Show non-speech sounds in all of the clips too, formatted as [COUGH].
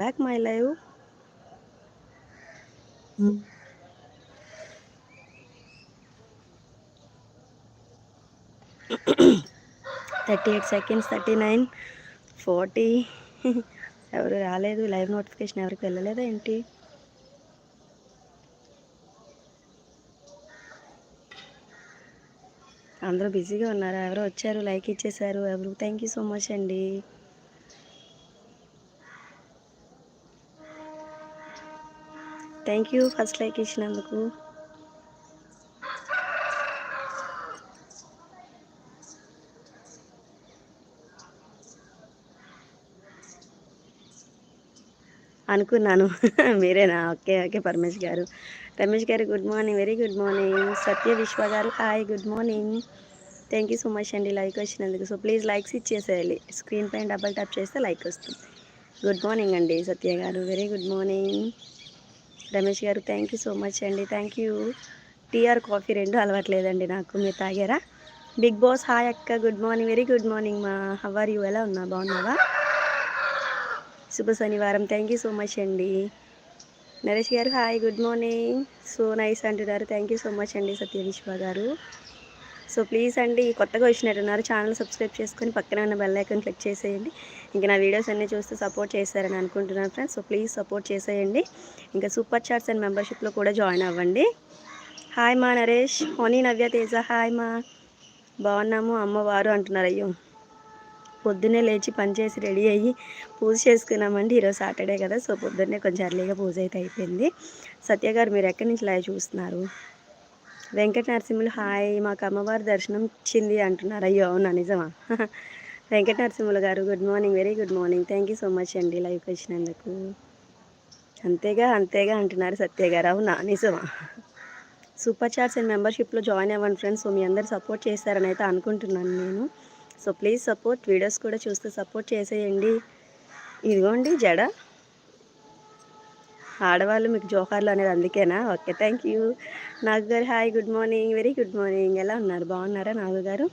Back my live thirty eight seconds thirty nine forty ఎవరు రాలేదు live notification ఎవరికి వెళ్ళలేదా ఏంటి? అందరూ బిజీగా ఉన్నారా? ఎవరో వచ్చారు లైక్ ఇచ్చేసారు. ఎవరు? థ్యాంక్ యూ సో మచ్ అండి. థ్యాంక్ యూ ఫస్ట్ లైక్ ఇచ్చినందుకు. అనుకున్నాను. [LAUGHS] మీరేనా? ఓకే ఓకే పరమేష్ గారు. రమేష్ గారు good morning very good morning Satya Viswa గారు hi good morning thank you so much అండి లైక్ వచ్చినందుకు. సో ప్లీజ్ లైక్స్ ఇచ్చేసేయాలి స్క్రీన్ పైన డబల్ ట్యాప్ చేస్తే లైక్ వస్తుంది. గుడ్ మార్నింగ్ అండి సత్య గారు. వెరీ గుడ్ మార్నింగ్ రమేష్ గారు థ్యాంక్ యూ సో మచ్ అండి. Thank you tea or coffee రెండు అలవాట్లేదండి నాకు. మీరు తాగారా? బిగ్ బాస్ హాయ్ అక్క. Good morning very good morning మా హవర్ యూ ఎలా ఉన్నా? బాగున్నావా? శుభ శనివారం. థ్యాంక్ యూ సో మచ్ అండి. నరేష్ గారు hi good morning so nice అంటున్నారు. థ్యాంక్ యూ సో మచ్ అండి సత్యవిశ్వ గారు. సో ప్లీజ్ అండి కొత్తగా వచ్చినట్టున్నారు ఛానల్ సబ్స్క్రైబ్ చేసుకొని పక్కన ఉన్న బెల్ ఐకాన్ క్లిక్ చేసేయండి. ఇంకా నా వీడియోస్ అన్నీ చూస్తూ సపోర్ట్ చేస్తారని అనుకుంటున్నాను ఫ్రెండ్స్ సో ప్లీజ్ సపోర్ట్ చేసేయండి. ఇంకా సూపర్ చాట్స్ అండ్ మెంబర్షిప్లో కూడా జాయిన్ అవ్వండి. హాయ్ మా నరేష్. హోనీ నవ్య తేజ. హాయ్ మా. బాగున్నాము. అమ్మవారు అంటున్నారు అయ్యో పొద్దున్నే లేచి పనిచేసి రెడీ అయ్యి పూజ చేసుకున్నామండి. ఈరోజు సాటర్డే కదా సో పొద్దున్నే కొంచెం అర్లీగా పూజ అయితే అయిపోయింది. సత్య గారు మీరు ఎక్కడి నుంచి లైవ్ చూస్తున్నారు? వెంకట నరసింహులు హాయ్ మాకు అమ్మవారి దర్శనం ఇచ్చింది అంటున్నారు. అయ్యో అవునా? నిజమా? [LAUGHS] వెంకట నరసింహులు గారు good morning very good morning thank you so much అండి లైవ్ వచ్చినందుకు. అంతేగా అంతేగా అంటున్నారు సత్య గారు. అవునా? నిజమా? సూపర్ చార్ట్స్ అండ్ మెంబర్షిప్లో జాయిన్ అవ్వండి ఫ్రెండ్స్ సో మీ అందరు సపోర్ట్ చేస్తారని అయితే అనుకుంటున్నాను నేను. సో ప్లీజ్ సపోర్ట్ వీడియోస్ కూడా చూస్తే సపోర్ట్ చేసేయండి. ఇదిగోండి జడ. ఆడవాళ్ళు మీకు జోహార్లు అనేది అందుకేనా? ఓకే థ్యాంక్ యూ నాగు గారు hi good morning very good morning ఎలా ఉన్నారు? బాగున్నారా నాగు గారు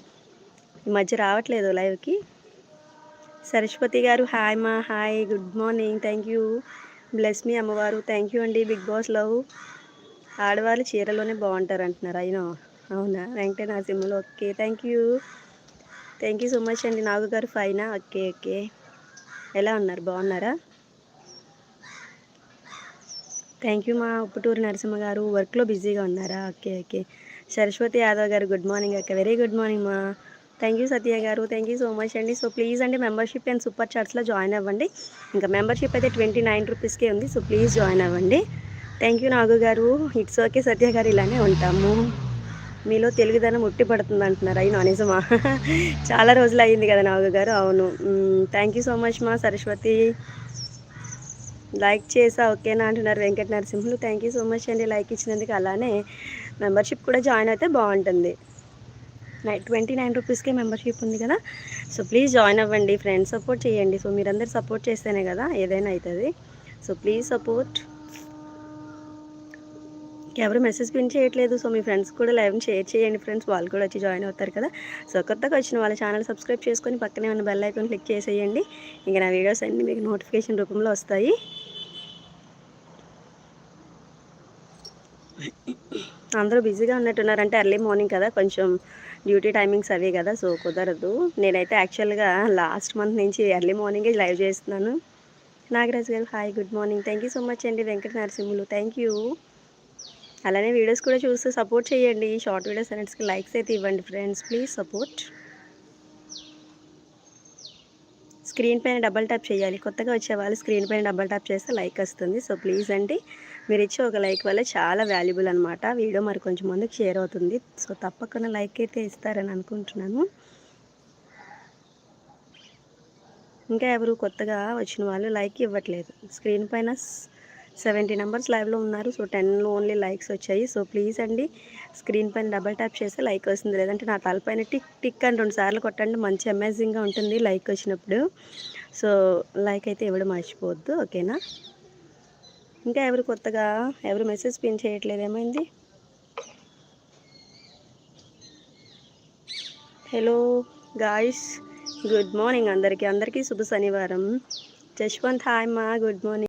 ఈ మధ్య రావట్లేదు లైవ్కి. సరస్వతి గారు హాయ్ మా hi good morning thank you. Bless మీ అమ్మవారు థ్యాంక్ యూ అండి బిగ్ బాస్ లవ్. ఆడవాళ్ళు చీరలోనే బాగుంటారు అంటున్నారు అయినా అవునా? Venkata Narasimhulu okay thank you. Thank you so much అండి నాగు గారు ఫైనా? Okay okay. ఎలా ఉన్నారు? బాగున్నారా? థ్యాంక్ యూ మా ఉప్పుటూరు నరసింహ గారు వర్క్లో బిజీగా ఉన్నారా? Okay okay. సరస్వతి యాదవ్ గారు గుడ్ మార్నింగ్ అక్క వెరీ గుడ్ మార్నింగ్ మా. థ్యాంక్ యూ సత్య గారు. థ్యాంక్ యూ సో మచ్ అండి. సో ప్లీజ్ అండి మెంబర్షిప్ అండ్ సూపర్ చార్ట్స్లో జాయిన్ అవ్వండి. ఇంకా మెంబర్షిప్ అయితే ట్వంటీ నైన్ రూపీస్కే ఉంది. సో ప్లీజ్ జాయిన్ అవ్వండి. థ్యాంక్ యూ నాగు గారు. ఇట్స్ ఓకే సత్య గారు ఇలానే ఉంటాము. మీలో తెలుగుదనం ఉట్టి పడుతుంది అంటున్నారు. అయినా నిజమా? చాలా రోజులు అయ్యింది కదా నాగు గారు. అవును. థ్యాంక్ యూ సో మచ్ మా సరస్వతి. లైక్ చేసా ఓకేనా అంటున్నారు Venkata Narasimhulu thank you so much అండి. లైక్ ఇచ్చినందుకు అలానే మెంబర్షిప్ కూడా జాయిన్ అయితే బాగుంటుంది. ట్వంటీ నైన్ రూపీస్కే మెంబర్షిప్ ఉంది కదా. సో ప్లీజ్ జాయిన్ అవ్వండి ఫ్రెండ్స్ సపోర్ట్ చేయండి. సో మీరందరూ సపోర్ట్ చేస్తేనే కదా ఏదైనా అవుతుంది సో ప్లీజ్ సపోర్ట్ ఎవరు మెసేజ్ పిన్ చేయట్లేదు. సో మీ ఫ్రెండ్స్ కూడా లైవ్ షేర్ చేయండి ఫ్రెండ్స్ వాళ్ళు కూడా వచ్చి జాయిన్ అవుతారు కదా. సో కొత్తగా వచ్చిన వాళ్ళ ఛానల్ సబ్స్క్రైబ్ చేసుకొని పక్కనే ఉన్న బెల్ ఐకాన్ క్లిక్ చేసేయండి. ఇంకా నా వీడియోస్ అన్నీ మీకు నోటిఫికేషన్ రూపంలో వస్తాయి. అందరూ బిజీగా ఉన్నట్టున్నారంటే ఎర్లీ మార్నింగ్ కదా. కొంచెం డ్యూటీ టైమింగ్స్ అవే కదా సో కుదరదు. నేనైతే యాక్చువల్గా లాస్ట్ మంత్ నుంచి ఎర్లీ మార్నింగే లైవ్ చేస్తున్నాను. నాగరాజ్ గారు hi good morning. Thank you so much అండి వెంకట నరసింహులు. Thank you. అలానే వీడియోస్ కూడా చూస్తూ సపోర్ట్ చేయండి. షార్ట్ వీడియోస్ అన్నిటికి లైక్స్ అయితే ఇవ్వండి ఫ్రెండ్స్. Please support. స్క్రీన్ పైన డబల్ ట్యాప్ చేయాలి. కొత్తగా వచ్చే వాళ్ళు స్క్రీన్ పైన డబల్ ట్యాప్ చేస్తే లైక్ వస్తుంది. సో ప్లీజ్ అండి. మీరు ఇచ్చే ఒక లైక్ వల్ల చాలా వాల్యుబుల్ అనమాట వీడియో మరి కొంచెం మందికి షేర్ అవుతుంది. సో తప్పకుండా లైక్ అయితే ఇస్తారని అనుకుంటున్నాను. ఇంకా ఎవరు కొత్తగా వచ్చిన వాళ్ళు లైక్ ఇవ్వట్లేదు. స్క్రీన్ పైన సెవెంటీ నెంబర్స్ లైవ్లో ఉన్నారు. సో టెన్లో ఓన్లీ లైక్స్ వచ్చాయి. సో ప్లీజ్ అండి స్క్రీన్ పైన డబల్ ట్యాప్ చేస్తే లైక్ వస్తుంది. లేదంటే నా తలపైన టిక్ టిక్ అని రెండు సార్లు కొట్టండి. మంచి అమేజింగ్గా ఉంటుంది లైక్ వచ్చినప్పుడు. సో లైక్ అయితే ఇవ్వడం మర్చిపోవద్దు. ఓకేనా? ఇంకా ఎవరు కొత్తగా? ఎవరు మెసేజ్ పిన్ చేయట్లేదు ఏమైంది? హలో గాయస్ గుడ్ మార్నింగ్ అందరికీ. అందరికీ శుభ శనివారం. జశ్వంత్ హాయ్ మా గుడ్ మార్నింగ్